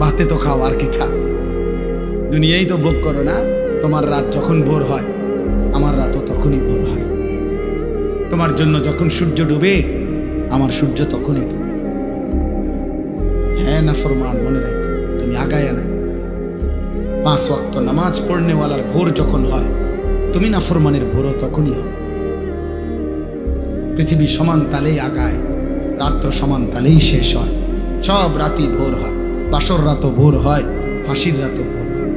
ভাতে তো খাও আর কি থাক দুনিয়াই তো ভোগ করো না, তোমার রাত যখন ভোর হয়, আমার রাতও তখনই ভোর হয়। তোমার জন্য যখন সূর্য ডুবে, আমার সূর্য তখনই হ্যাঁ না ফরমান, মনে রেখো, তুমি আগায় না পাঁচ ওয়াক্ত নামাজ পড়নেওয়ালার ভোর যখন হয়, তুমি না ফরমানের ভোরও তখনই পৃথিবী সমান তালেই আগায়, রাত্র সমান তালেই শেষ হয়, সব রাতই ভোর হয়। বাসর রাতও ভোর হয়, ফাঁসির রাতও ভোর হয়।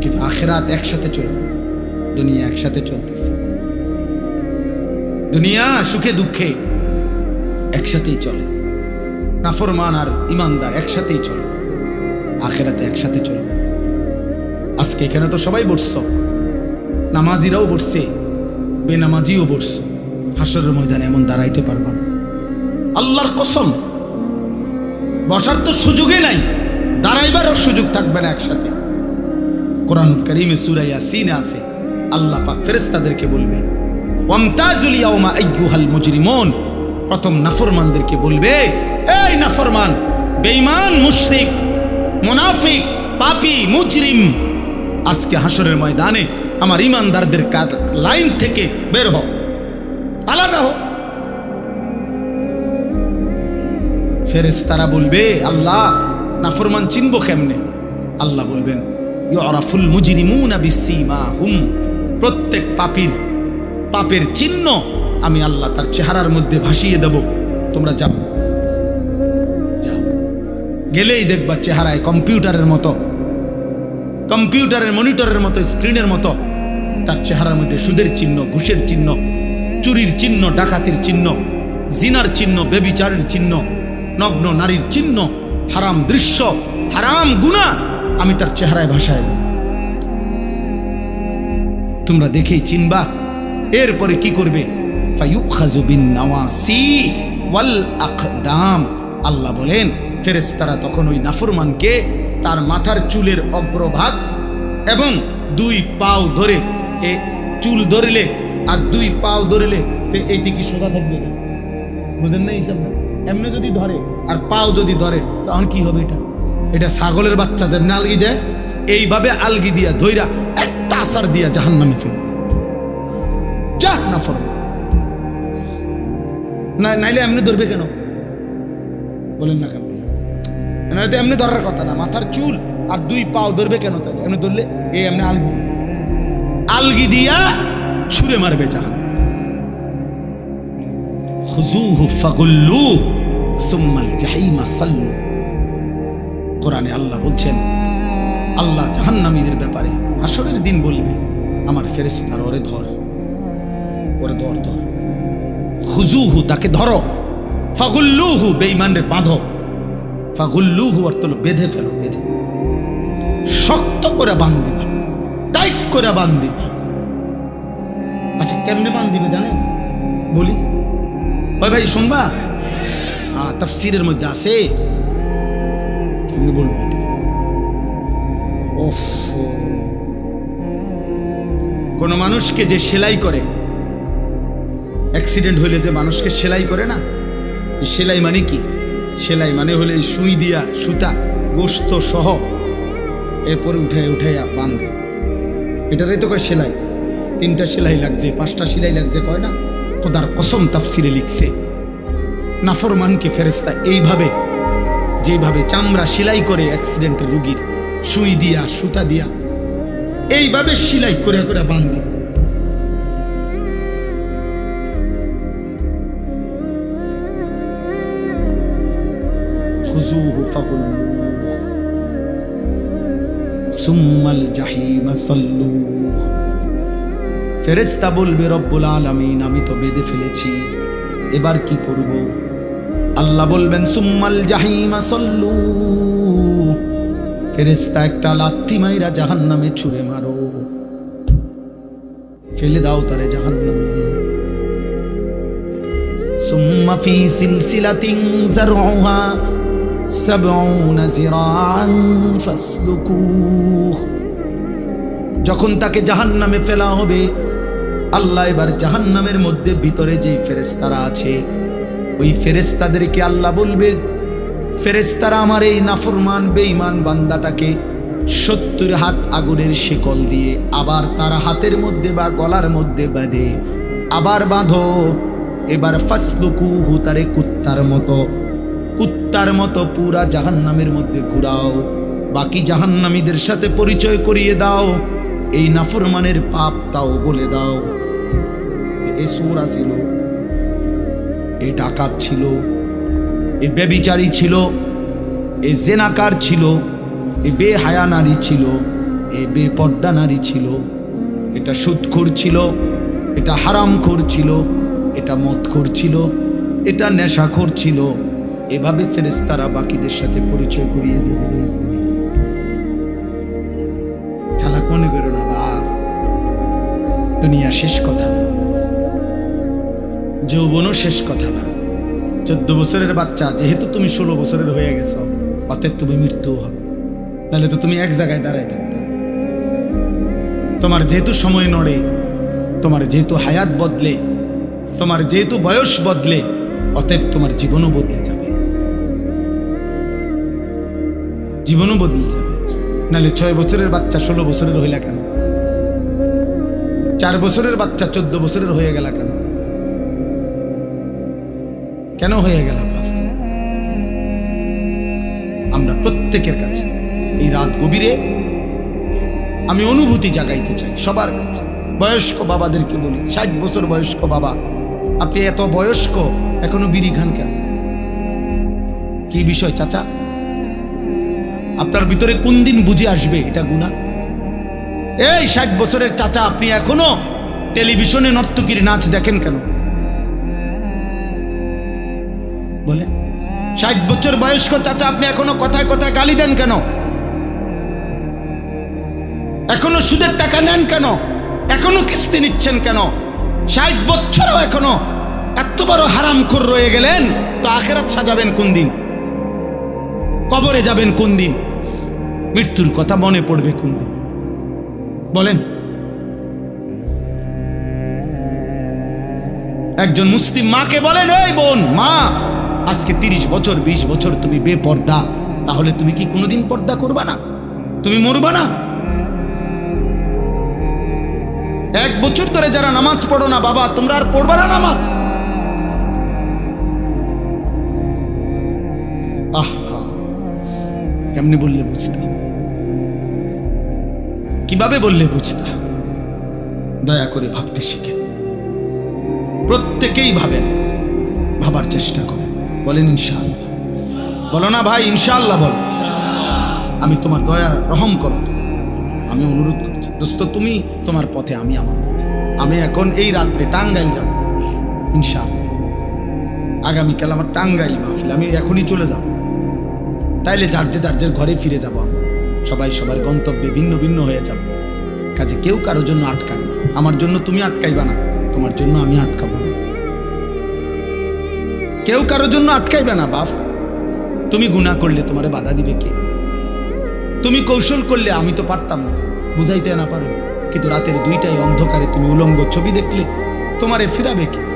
কিন্তু আখেরাত একসাথে চলবে দুনিয়া একসাথে চলতেছে। দুনিয়া সুখে দুঃখে একসাথেই চলে। নাফরমান আর ইমানদার একসাথেই চলে। আখেরাতে একসাথে চলবে আজকে এখানে তো সবাই বসছ। নামাজিরাও বসছে, বেনামাজিও বসছ। হাসরের ময়দানে এমন দাঁড়াইতে পারবা আল্লাহর কসম বসার তো সুযোগই নাই। দাঁড়াইবারও সুযোগ থাকবে না একসাথে। কোরআন করিমে সুরাইয়া সিনে আছে, আল্লাহ পাক ফেরেস্তাদেরকে বলবে মুজরিমুন। প্রথম নাফরমানদেরকে বলবে, এই নাফরমান, বেঈমান, মুশরিক, মুনাফিক, পাপী, মুজরিম, আজকে হাসরের ময়দানে আমার ইমানদারদের লাইন থেকে বের হও। ফেরেশতারা বলবে, আল্লাহ, নাফরমান চিনব কেমনে? আল্লাহ বলবেন ইউরাফুল মুজরিমুনা বিসীমাহুম প্রত্যেক পাপীর পাপের চিহ্ন আমি আল্লাহ তার চেহারার মধ্যে ভাসিয়ে দেব। তোমরা যাও। যাও। গেলেই দেখবা চেহারায় কম্পিউটারের মতো, কম্পিউটারের মনিটরের মতো, স্ক্রিনের মতো, তার চেহারার মধ্যে সুদের চিহ্ন, ঘুষের চিহ্ন, চুরির চিহ্ন, ডাকাতির চিহ্ন, জিনার চিহ্ন, বেবিচারের চিহ্ন নগ্ন নারীর চিহ্ন, হারাম দৃশ্য, হারাম গুণা আমি তার চেহারায় ভাসায় দেব। তোমরা দেখেই চিনবা, এরপরে কি করবে? আল্লাহ বলেন, ফেরেশতারা তখন ওই নাফরমানকে তার মাথার চুলের অগ্রভাগ এবং দুই পাও ধরে এ চুল ধরলে আর দুই পাও ধরলে তো এইটি কি সোজা থাকবে? বুঝেন না হিসাব এমনি যদি ধরে। আর পাও যদি ধরে, তখন কি হবে এটা? এটা ছাগলের বাচ্চা যেমনি আলগি দেয়, এইভাবে আলগি দিয়া ধইরা একটা আসার দিয়া জাহান নামে ফেলে দেয়। যা না ফর না, নাইলে এমনি ধরবে কেন? বলেন না কেন? নাহলে তো এমনি ধরার কথা না, মাথার চুল আর দুই পাও ধরবে কেন তাহলে এমনি ধরলে এই এমনি আলগি। আলগি দিয়া ছুঁড়ে মারবে জাহান খুজুহু ফাগুল্লু সুম্মাল জাহিমা সাল্লু কোরআনে আল্লাহ বলছেন, আল্লাহ জাহান্নামীদের ব্যাপারে হাসরের দিন বলবে, আমার ফেরেস্তার ওরে ধর ওরে ধর ধর। খুজুহু তাকে ধরো। ফাগুল্লুহু, বেঈমানরে বাঁধো। ফাগুল্লুহু অর্থ বেঁধে ফেলো, বেঁধে। শক্ত করে বাঁধ দিবা টাইট করে বাঁধ দিবা আচ্ছা কেমনে বাঁধ দিবে জানেন? বলি। ওই ভাই, শুনবা? হ্যাঁ তফসিরের মধ্যে আছে। কোন মানুষকে যে সেলাই করে অ্যাক্সিডেন্ট হইলে যে মানুষকে সেলাই করে না? সেলাই মানে কি? সেলাই মানে হলে সুই দিয়া সুতা, গোস্ত সহ এরপরে উঠায় উঠাইয়া বাঁধে। এটারই তো কয় সেলাই? তিনটা সেলাই লাগছে, পাঁচটা সেলাই লাগছে, কয় না? খোদার কসম তাফসিরে লিখছে, নাফরমানকে ফেরেস্তা এইভাবে, যেভাবে চামড়া সেলাই করে অ্যাক্সিডেন্টের রুগীর সুই দিয়া, সুতা দিয়া, এইভাবে সেলাই করে করে বান্ধি খুজুহু ফাগুল্লুহ সুম্মাল জাহিমা সাল্লুহ। ফেরেস্তা বলবে, রব্বুল আলামিন, আমি তো বেঁধে ফেলেছি। এবার কি করব? আল্লাহ বলবেন, সুম্মাল জাহিমা সল্লু। ফেরেস্তা একটা লাত্তি মাইরা জাহান নামে ছুঁড়ে মারো। ফেলে দাও তারে জাহান নামে সুম্মা ফি সিলসিলাতিন জারউহা সাবউনা জিরাআন ফাসলুকুহ। যখন তাকে জাহান নামে ফেলা হবে আল্লাহ এবার জাহান নামের মধ্যে ভিতরে যেই ফেরেস্তারা আছে, ওই ফেরেস্তাদেরকে আল্লাহ বলবে ফেরেস্তারা আমার এই নাফরমান, বেঈমান বান্দাটাকে সত্তর হাত আগুনের শিকল দিয়ে আবার তার হাতের মধ্যে বা গলার মধ্যে বাঁধে আবার বাঁধো। এবার ফাসলুকু হুতারে কুত্তার মতো কুত্তার মতো পুরা জাহান্নামের মধ্যে ঘুরাও। বাকি জাহান্নামীদের সাথে পরিচয় করিয়ে দাও। এই নাফরমানের পাপ তাও বলে দাও। এ সুরা ছিল, এ ডাকাত ছিল, এ বেবিচারী ছিল, এ জেনাকার ছিল, এ বেহায়া নারী ছিল, এ বেপর্দা নারী ছিল। এটা সুদখোর ছিল, এটা হারামখোর ছিল, এটা মদখোর ছিল, এটা নেশাখোর ছিল। এভাবে ফেরেস্তারা বাকিদের সাথে পরিচয় করিয়ে দেবে। দুনিয়া শেষ কথা না। যৌবনও শেষ কথা না। চোদ্দ বছরের বাচ্চা, যেহেতু তুমি ষোলো বছরের হয়ে গেছো, অতএব তুমি মৃত্যু হবে। নাহলে তো তুমি এক জায়গায় দাঁড়ায় থাকতে। তোমার যেহেতু সময় নড়ে, তোমার যেহেতু হায়াত বদলে, তোমার যেহেতু বয়স বদলে, অতএব তোমার জীবনও বদলে যাবে। জীবনও বদলে যাবে। নাহলে ছয় বছরের বাচ্চা ষোলো বছরের হইলা কেন? চার বছরের বাচ্চা, চোদ্দ বছরের হয়ে গেল কেন? কেন হয়ে গেল আমরা প্রত্যেকের কাছে এই রাত গভীরে আমি অনুভূতি জাগাইতে চাই সবার কাছে। বয়স্ক বাবাদেরকে বলি, ষাট বছর বয়স্ক বাবা, আপনি এত বয়স্ক, এখনও বিড়ি খান কেন? কি বিষয়, চাচা? আপনার ভিতরে কোন দিন বুঝে আসবে এটা গুণা এই ষাট বছরের চাচা, আপনি এখনও টেলিভিশনে নর্তকীর নাচ দেখেন কেন? বলেন। ষাট বছর বয়স্ক চাচা, আপনি এখনও কথায় কথায় গালি দেন কেন? এখনও সুদের টাকা নেন কেন? এখনও কিস্তি নিচ্ছেন কেন? ষাট বছরও এখনও এত বড় হারামখোর রয়ে গেলেন, তো আখেরাত সাজাবেন কোন দিন? কবরে যাবেন কোন দিন? মৃত্যুর কথা মনে পড়বে কোন দিন? বলেন। একজন মুসলিম মাকে বলেন, এই বোন, মা, আজকে তিরিশ বছর ২০ বছর তুমি বেপর্দা, তাহলে তুমি কি কোনোদিন পর্দা করবা না? তুমি মরবা না? এক বছর ধরে যারা নামাজ পড়ো না, বাবা, তোমরা আর পড়বা না নামাজ। আহা, কেমনি বললে বুঝতাম। কীভাবে বললে বুঝতাম দয়া করে ভাবতে শিখে। প্রত্যেকেই ভাবেন, ভাবার চেষ্টা করেন। বলেন, ইনশাআল্লাহ। বলো না ভাই, ইনশাআল্লাহ বলো। আমি তোমার দয়া রহম করো আমি অনুরোধ করছি। দোস্ত, তুমি তোমার পথে, আমি আমার পথে। আমি এখন এই রাত্রে টাঙ্গাইল যাব, ইনশাআল্লাহ। আগামীকাল আমার টাঙ্গাইল মাহফিল, আমি এখনই চলে যাব। তাইলে যার যে যার ঘরে ফিরে যাব আমি সবাই সবার গন্তব্যে ভিন্ন ভিন্ন হয়ে যাব। কাজে কেউ কারোর জন্য আটকায় না। আমার জন্য তুমি আটকাইবা না। তোমার জন্য আমি আটকাবো না। কেউ কারোর জন্য আটকাইবে না বাপ তুমি গুণা করলে তোমারে বাধা দিবে কে? তুমি কৌশল করলে আমি তো পারতাম না। বুঝাইতে না পারো। কিন্তু রাতের দুইটাই অন্ধকারে তুমি উলঙ্গ ছবি দেখলে তোমারে ফিরাবে কে?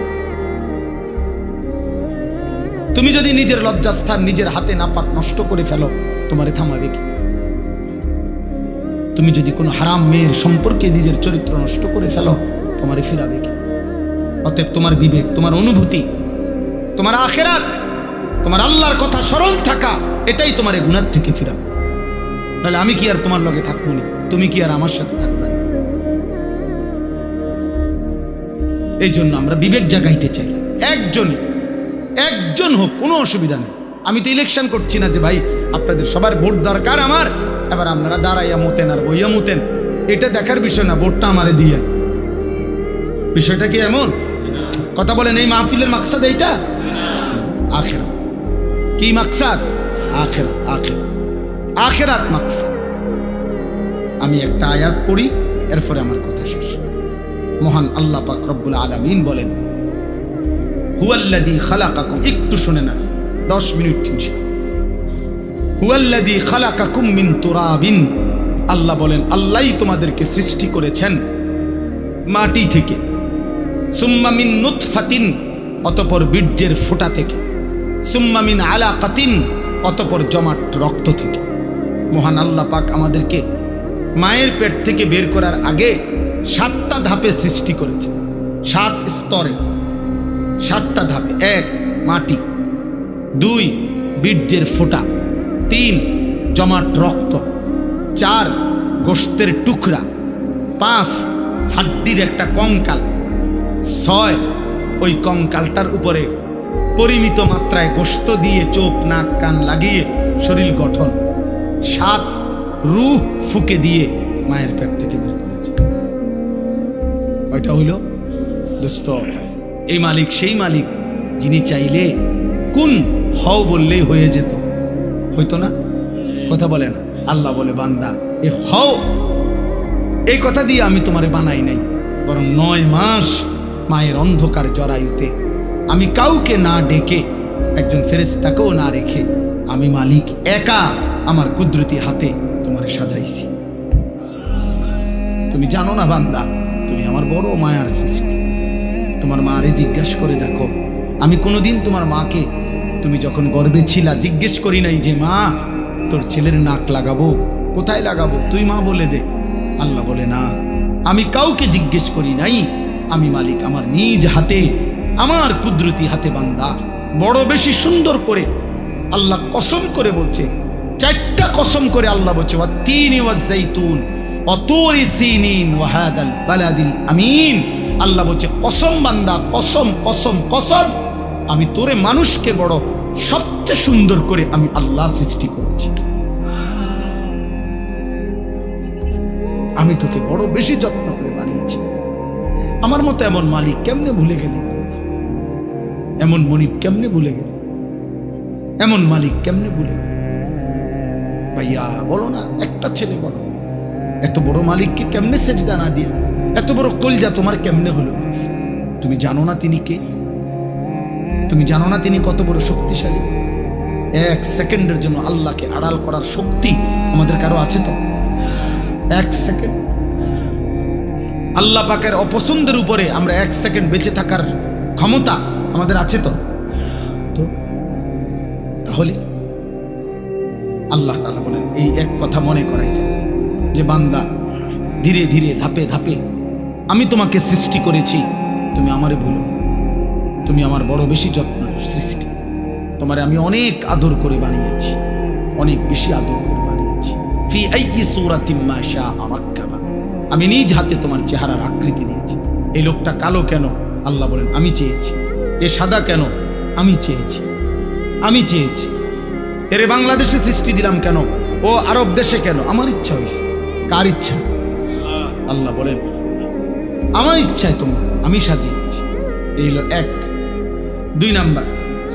তুমি যদি নিজের লজ্জাস্থান নিজের হাতে নাপাক নষ্ট করে ফেলো, তোমারে থামাবে কি? তুমি যদি কোনো হারাম মেয়ের সম্পর্কে নিজের চরিত্র নষ্ট করে ফেলো, তোমারে ফিরাবে কি? অতএব তোমার বিবেক, তোমার অনুভূতি, তোমার আখেরাত, তোমার আল্লাহর কথা স্মরণ থাকা, এটাই তোমার গুণার থেকে ফিরাবে। নাহলে আমি কি আর তোমার লগে থাকব না? তুমি কি আর আমার সাথে থাকবে না? এই জন্য আমরা বিবেক জাগাইতে চাই। একজনই একজন হোক, কোনো অসুবিধা নেই। আমি তো ইলেকশন করছি না যে, ভাই, আপনাদের সবার ভোট দরকার আমার। এবার আপনারা দাঁড়াইয়া মতেন আর বইয়া মতেন। এটা দেখার বিষয় না ভোটটা আমারে দিয়ে। বিষয়টা কি এমন? কথা বলেন, এই মাহফিলের মাকসাদ এইটা? আখেরা কি মাকসাদ? আখেরাত আখের আখেরাত মাকসাদ। আমি একটা আয়াত পড়ি, এরপরে আমার কথা শেষ। মহান আল্লাহ পাক রব্বুল আলামিন বলেন, হুয়াল্লাযী খালাকাকুম। একটু শুনে না দশ মিনিট ইনশাআল্লাহ। হুয়াল্লাযী খালাকাকুম মিন তুরাবিন। আল্লাহ বলেন, আল্লাহই তোমাদেরকে সৃষ্টি করেছেন মাটি থেকে। সুম্মা মিন নুতফাতিন, অতপর বীর্যের ফোঁটা থেকে। সুম্মা মিন আলাকাতিন, অতপর জমাট রক্ত থেকে। মহান আল্লাহ পাক আমাদেরকে মায়ের পেট থেকে বের করার আগে সাতটা ধাপে সৃষ্টি করেছে সাত স্তরে। সাতটা ধাপে। এক, মাটি। দুই, বীর্যের ফোঁটা। তিন জমাট রক্ত, চার গোস্তের টুকরা, পাঁচ হাড্ডির একটা কঙ্কাল, ছয় ওই কঙ্কালটার উপরে পরিমিত মাত্রায় গোস্ত দিয়ে চোখ, নাক, কান লাগিয়ে শরীর গঠন, সাত রুহ ফুকে দিয়ে মায়ের পেট থেকে বের করেছে। কয়টা হইল দোস্ত, এই মালিক, সেই মালিক, যিনি চাইলে কোন হও বললেই হয়ে যেত। হইতো না? কথা বলে না। আল্লাহ বলে, বান্দা, এ হও। এই কথা দিয়ে আমি তোমারে বানাই নাই, বরং নয় মাস মায়ের অন্ধকার জরায়ুতে আমি কাউকে না ডেকে, একজন ফেরেস্তাকেও না রেখে আমি মালিক একা আমার কুদরতি হাতে তোমারে সাজাইছি। তুমি জানো না, বান্দা, তুমি আমার বড় মায়ার সৃষ্টি। তোমার মারে জিজ্ঞাসা করে দেখো, আমি কোনোদিন তোমার মাকে তুমি যখন গর্বে ছিলা, জিজ্ঞেস করি নাই যে, মা, তোর ছেলের নাক লাগাবো? কোথায় লাগাবো? তুই মা বলে দে। আল্লাহ বলে, না, আমি কাউকে জিজ্ঞেস করি নাই। আমি মালিক আমার নিজ হাতে, আমার কুদরতি হাতে বান্দা। বড় বেশি সুন্দর করে আল্লাহ কসম করে বলছে, চারটা কসম করে আল্লাহ বলছে তিন আমিন। আল্লাহ বলছে, কসম বান্দা, কসম কসম কসম। আমি তোরে মানুষকে বড়, সবচেয়ে সুন্দর করে আমি আল্লাহ সৃষ্টি করেছি। আমি তোকে বড় বেশি যত্ন করে বানিয়েছি। আমার মতো এমন মালিক কেমনে ভুলে গেলি? এমন মনিব কেমনে ভুলে গেলি? এমন মালিক কেমনে ভুলে গেলি? ভাইয়া, বলো না, একটা ছেলে বলো। এত বড় মালিককে কেমনে সেজদা না দিয়ে, এত বড় কলজা তোমার কেমনে হলো? তুমি জানো না তিনি কে? তুমি জানো না তিনি কত বড় শক্তিশালী? এক সেকেন্ডের জন্য আল্লাহকে আড়াল করার শক্তি আমাদের কারও আছে তো? এক সেকেন্ড। আল্লাহ পাকের অপছন্দের উপরে আমরা এক সেকেন্ড বেঁচে থাকার ক্ষমতা আমাদের আছে তো? তো, তাহলে আল্লাহ তালা বলেন, এই এক কথা মনে করাইছে যে বান্দা ধীরে ধীরে ধাপে ধাপে, আমি তোমাকে সৃষ্টি করেছি, তুমি আমারে ভুলো। তুমি আমার বড় বেশি যত্ন সৃষ্টি। তোমারে আমি অনেক আদর করে বানিয়েছি। অনেক বেশি আদর করে বানিয়েছি। ফি আইয়ি সূরাতিন মা শাআ রাক্কাবা। আমি নিজ হাতে তোমার চেহারার আকৃতি দিয়েছি। এই লোকটা কালো কেন? আল্লাহ বলেন, আমি চেয়েছি। এ সাদা কেন? আমি চেয়েছি। আমি চেয়েছি। এরে বাংলাদেশে সৃষ্টি দিলাম কেন? ও আরব দেশে কেন? আমার ইচ্ছা হয়েছে কার ইচ্ছা? আল্লাহ বলেন, আমার ইচ্ছায় তোমরা। আমি সাজিয়েছি। এই হলো এক দুই নাম্বার,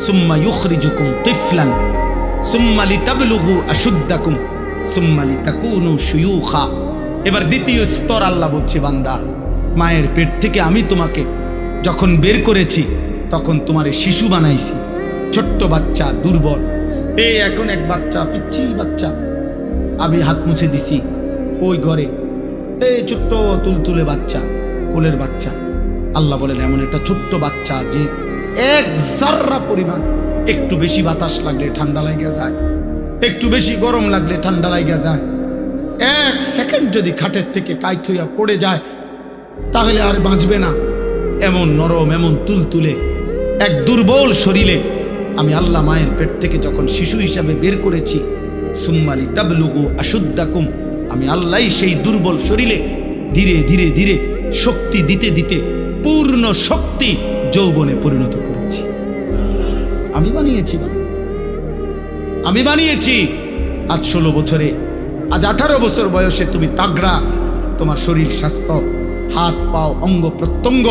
সুম্মা ইউখরিজুকুম তিফলান, সুম্মা লিতাবলুগু আশুদ্দাকুম, সুম্মা লিতাকুনু শুয়ুখা। এবার দ্বিতীয় স্তর আল্লাহ বলছে, বান্দা, মায়ের পেট থেকে আমি তোমাকে যখন বের করেছি, তখন তোমারে শিশু বানাইছি। ছোট্ট বাচ্চা, দুর্বল, এ এখন এক বাচ্চা পিচ্ছি বাচ্চা। আমি হাত মুছে দিছি, ওই ঘরে, এ ছোট্ট তুলতুলে বাচ্চা, কোলের বাচ্চা। আল্লাহ বলেন, এমন একটা ছোট্ট বাচ্চা যে এক জাররা পরিমাণ। একটু বেশি বাতাস লাগলে ঠান্ডা লাগিয়া যায়। একটু বেশি গরম লাগলে ঠান্ডা লাগিয়া যায়। এক সেকেন্ড যদি খাটের থেকে কাইত হইয়া পড়ে যায়, তাহলে আর বাঁচবে না। এমন নরম, এমন তুলতুলে, এক দুর্বল শরীরে আমি আল্লাহ মায়ের পেট থেকে যখন শিশু হিসাবে বের করেছি সুম্মালি তাবলুগু আশুদ্দাকুম, আমি আল্লাহ সেই দুর্বল শরীরে ধীরে ধীরে ধীরে শক্তি দিতে দিতে, পূর্ণ শক্তি যৌবনে পরিণত করেছি। আমি বানিয়েছি আমি বানিয়েছি। আজ ষোলো বছরে, আজ আঠারো বছর বয়সে তুমি তাগড়া, তোমার শরীর স্বাস্থ্য, হাত, পাও, অঙ্গ প্রত্যঙ্গ।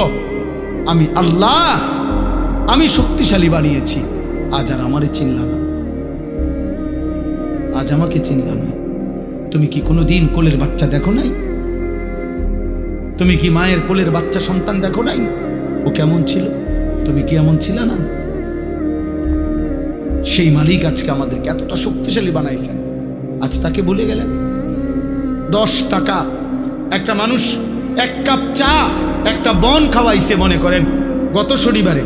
আমি আল্লাহ, আমি শক্তিশালী বানিয়েছি। আজ আর আমারে চিনল না। আজ আমাকে চিনল না। তুমি কি কোনো দিন কোলের বাচ্চা দেখো নাই? তুমি কি মায়ের কোলের বাচ্চা সন্তান দেখো নাই? ও কেমন ছিল? তুমি কি এমন ছিল না? সেই মালিক আজকে আমাদেরকে এতটা শক্তিশালী বানাইছেন। আজ তাকে ভুলে গেলেন, দশ টাকা, একটা মানুষ এক কাপ চা, একটা বন খাওয়াইছে মনে করেন গত শনিবারে।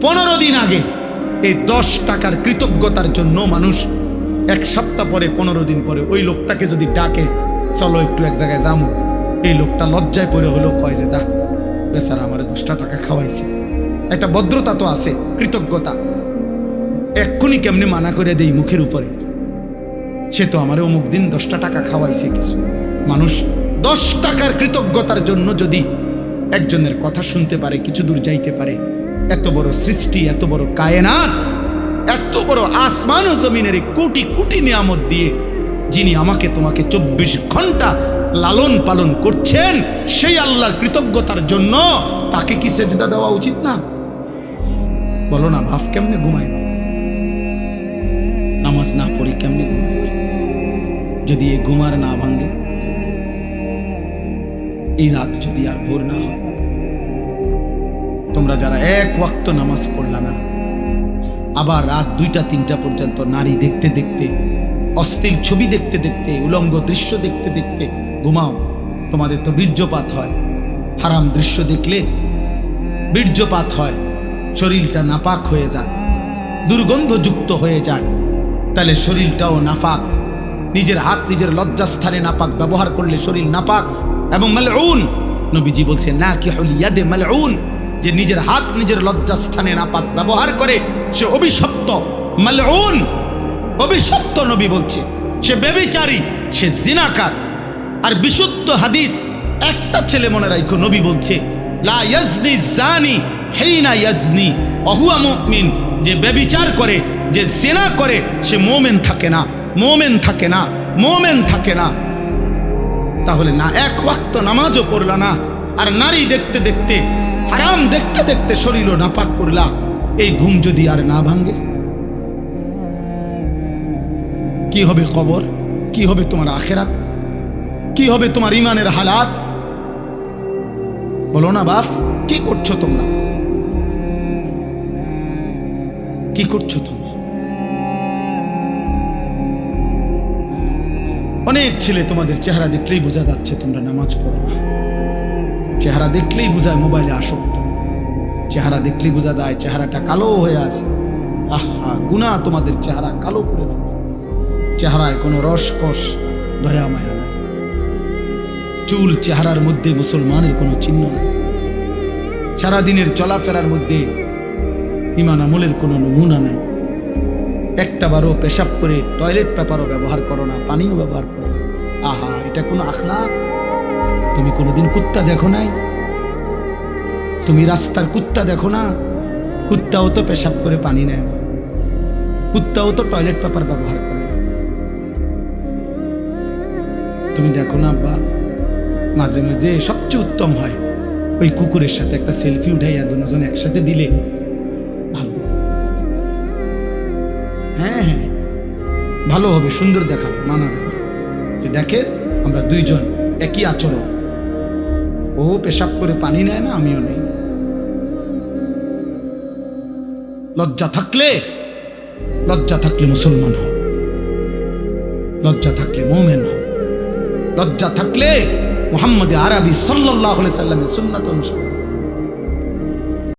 পনেরো দিন আগে এই দশ টাকার কৃতজ্ঞতার জন্য মানুষ এক সপ্তাহ পরে, পনেরো দিন পরে ওই লোকটাকে যদি ডাকে, চলো একটু এক জায়গায় যাব এই লোকটা লজ্জায় পড়ে হলো, কয় যে, যা বেচারা আমার দশটা টাকা খাওয়াইছে। একটা ভদ্রতা তো আছে, কৃতজ্ঞতা। এক্ষুনি কেমনে মানা করে দেই মুখের উপরে? সে তো আমার অমুক দিন দশটা টাকা খাওয়াইছে কিছু। মানুষ দশ টাকার কৃতজ্ঞতার জন্য যদি একজনের কথা শুনতে পারে, কিছু দূর যাইতে পারে, এত বড় সৃষ্টি, এত বড় কায়নাত, এত বড় আসমান ও জমিনের কোটি কোটি নিয়ামত দিয়ে যিনি আমাকে তোমাকে চব্বিশ ঘণ্টা লালন পালন করছেন, সেই আল্লাহর কৃতজ্ঞতার জন্য তাকে কি সেজদা দেওয়া উচিত না? বলো না ভাব কেমনে ঘুমায় নামাজ না পড়ে কেমনে যদি এ ঘুমার না ভাঙে এই রাত যদি আর ভোর না হয়, তোমরা যারা এক ওয়াক্ত নামাজ পড়লা না, আবার রাত দুইটা, তিনটা পর্যন্ত নারী দেখতে দেখতে অস্থির ছবি দেখতে দেখতে, উলঙ্গ দৃশ্য দেখতে দেখতে ঘুমাও। তোমাদের তো বীর্যপাত হয়। হারাম দৃশ্য দেখলে বীর্যপাত হয়। শরীরটা নাপাক হয়ে যায়। দুর্গন্ধযুক্ত হয়ে যায়। তাহলে শরীরটাও নাপাক। নিজের হাত নিজের লজ্জাস্থানে নাপাক। ব্যবহার করলে শরীর নাপাক এবং মালউন। নবীজি বলছে না কি হল ইয়াদে মালউন। যে নিজের হাত নিজের লজ্জাস্থানে নাপাক। ব্যবহার করে সে অভিশপ্ত। মালউন। অভিশপ্ত নবী বলছে, সে বেবিচারী সে জিনাকার। আর বিশুদ্ধ হাদিস একটা ছেলে মনে রাখো, নবী বলছে যে বেবিচার করে, যে জেনা করে, সে মোমেন থাকে না, মোমেন থাকে না, মোমেন থাকে না। তাহলে না এক ওয়াক্ত নামাজও পড়লা না, আর নারী দেখতে দেখতে, হারাম দেখতে দেখতে শরীরও নাপাক করলা, এই ঘুম যদি আর না ভাঙ্গে কি হবে কবর? কি হবে তোমার আখেরাত? কি হবে তোমার ইমানের হালাত? বলো না, বাপ, কি করছ তোমরা? কি করছ তোমরা? অনেক ছেলে তোমাদের চেহারা দেখলেই বোঝা যাচ্ছে তোমরা নামাজ পড়ো না। চেহারা দেখলেই বোঝায় মোবাইলে আসক্ত। চেহারা দেখলেই বোঝা যায় চেহারাটা কালো হয়ে আছে। আহা গুণা তোমাদের চেহারা কালো করে ফেলছে। চেহারায় কোনো রসকস, দয়া, মায়া নাই। চুল চেহারার মধ্যে মুসলমানের কোনো চিহ্ন নেই। সারাদিনের চলাফেরার মধ্যে ইমান আমলের কোনো নমুনা নাই। একটা বারও পেশাব করে টয়লেট পেপারও ব্যবহার করো না, পানিও ব্যবহার করো আহা, এটা কোনো আখলা তুমি কোনোদিন কুত্তা দেখো নাই? তুমি রাস্তার কুত্তা দেখো না? কুত্তাও তো পেশাব করে পানি নেয় না। কুত্তাও তো টয়লেট পেপার ব্যবহার করে তুমি দেখো না বা মাঝে মাঝে সবচেয়ে উত্তম হয়। ওই কুকুরের সাথে একটা সেলফি উঠাইয়া দুজন একসাথে দিলে ভালো। হ্যাঁ হ্যাঁ। ভালো হবে, সুন্দর দেখাবে, মানাবে। যে দেখে আমরা দুইজন একই আচরণ। ও পেশাব করে পানি নেয় না, আমিও নেই। লজ্জা থাকলে লজ্জা থাকলে মুসলমান হও। লজ্জা থাকলে মোমেন হও। লজ্জা থাকলে মোহাম্মদ আরবি সাল্লাহ সাল্লামের সুন্নাত অনুসরণ